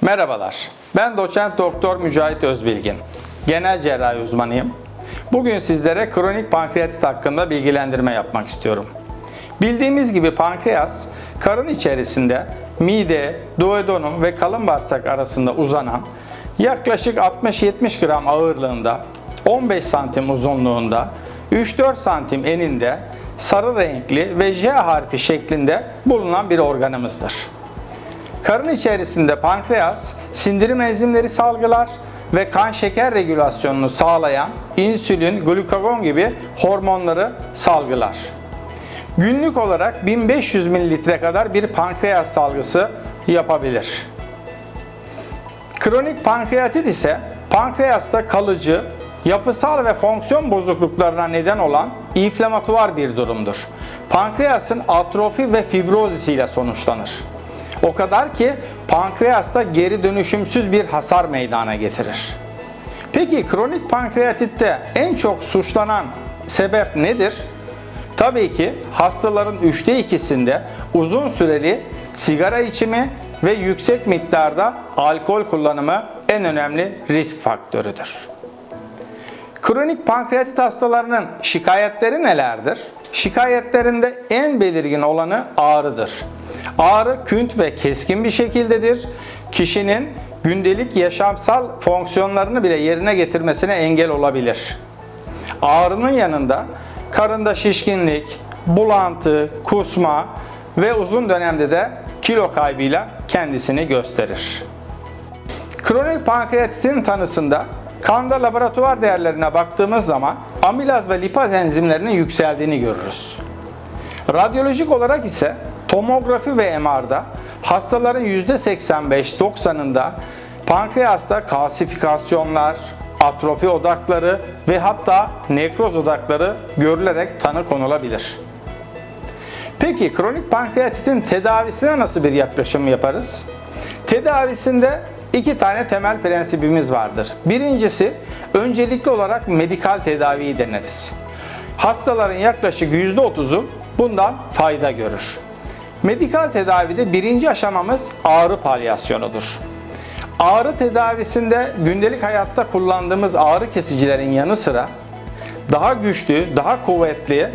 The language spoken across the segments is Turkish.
Merhabalar. Ben doçent doktor Mücahit Özbilgin. Genel cerrahi uzmanıyım. Bugün sizlere kronik pankreatit hakkında bilgilendirme yapmak istiyorum. Bildiğimiz gibi pankreas karın içerisinde mide, duodenum ve kalın bağırsak arasında uzanan yaklaşık 60-70 gram ağırlığında, 15 santim uzunluğunda, 3-4 santim eninde sarı renkli ve J harfi şeklinde bulunan bir organımızdır. Karın içerisinde pankreas sindirim enzimleri salgılar ve kan şeker regülasyonunu sağlayan insülin, glukagon gibi hormonları salgılar. Günlük olarak 1500 mililitre kadar bir pankreas salgısı yapabilir. Kronik pankreatit ise pankreasta kalıcı, yapısal ve fonksiyon bozukluklarına neden olan inflamatuar bir durumdur. Pankreasın atrofi ve fibrozis ile sonuçlanır. O kadar ki pankreasta geri dönüşümsüz bir hasar meydana getirir. Peki kronik pankreatitte en çok suçlanan sebep nedir? Tabii ki hastaların üçte ikisinde uzun süreli sigara içimi ve yüksek miktarda alkol kullanımı en önemli risk faktörüdür. Kronik pankreatit hastalarının şikayetleri nelerdir? Şikayetlerinde en belirgin olanı ağrıdır. Ağrı künt ve keskin bir şekildedir. Kişinin gündelik yaşamsal fonksiyonlarını bile yerine getirmesine engel olabilir. Ağrının yanında karında şişkinlik, bulantı, kusma ve uzun dönemde de kilo kaybıyla kendisini gösterir. Kronik pankreatitin tanısında kanda laboratuvar değerlerine baktığımız zaman amilaz ve lipaz enzimlerinin yükseldiğini görürüz. Radyolojik olarak ise tomografi ve MR'da hastaların %85-90'ında pankreasta kalsifikasyonlar, atrofi odakları ve hatta nekroz odakları görülerek tanı konulabilir. Peki kronik pankreatitin tedavisine nasıl bir yaklaşım yaparız? Tedavisinde iki tane temel prensibimiz vardır. Birincisi öncelikli olarak medikal tedaviyi deneriz. Hastaların yaklaşık %30'u bundan fayda görür. Medikal tedavide birinci aşamamız ağrı palyasyonudur. Ağrı tedavisinde gündelik hayatta kullandığımız ağrı kesicilerin yanı sıra daha güçlü, daha kuvvetli,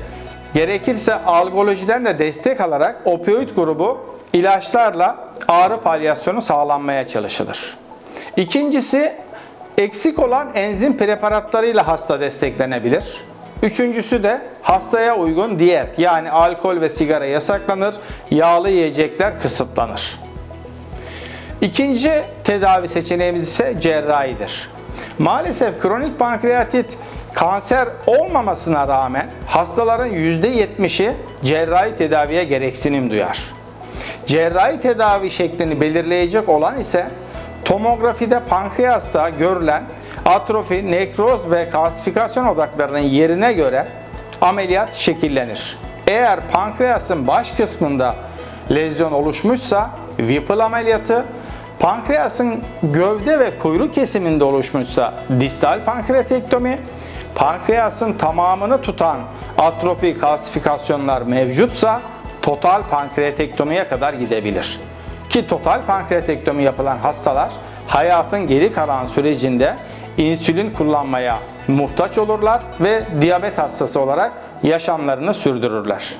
gerekirse algolojiden de destek alarak opioid grubu ilaçlarla ağrı palyasyonu sağlanmaya çalışılır. İkincisi eksik olan enzim preparatlarıyla hasta desteklenebilir. Üçüncüsü de hastaya uygun diyet yani alkol ve sigara yasaklanır, yağlı yiyecekler kısıtlanır. İkinci tedavi seçeneğimiz ise cerrahidir. Maalesef kronik pankreatit kanser olmamasına rağmen hastaların %70'i cerrahi tedaviye gereksinim duyar. Cerrahi tedavi şeklini belirleyecek olan ise tomografide pankreasta görülen atrofi, nekroz ve kalsifikasyon odaklarının yerine göre ameliyat şekillenir. Eğer pankreasın baş kısmında lezyon oluşmuşsa Whipple ameliyatı, pankreasın gövde ve kuyruk kesiminde oluşmuşsa distal pankreatektomi, pankreasın tamamını tutan atrofi kalsifikasyonlar mevcutsa total pankreatektomiye kadar gidebilir. Ki total pankreatektomi yapılan hastalar hayatın geri kalan sürecinde insülin kullanmaya muhtaç olurlar ve diyabet hastası olarak yaşamlarını sürdürürler.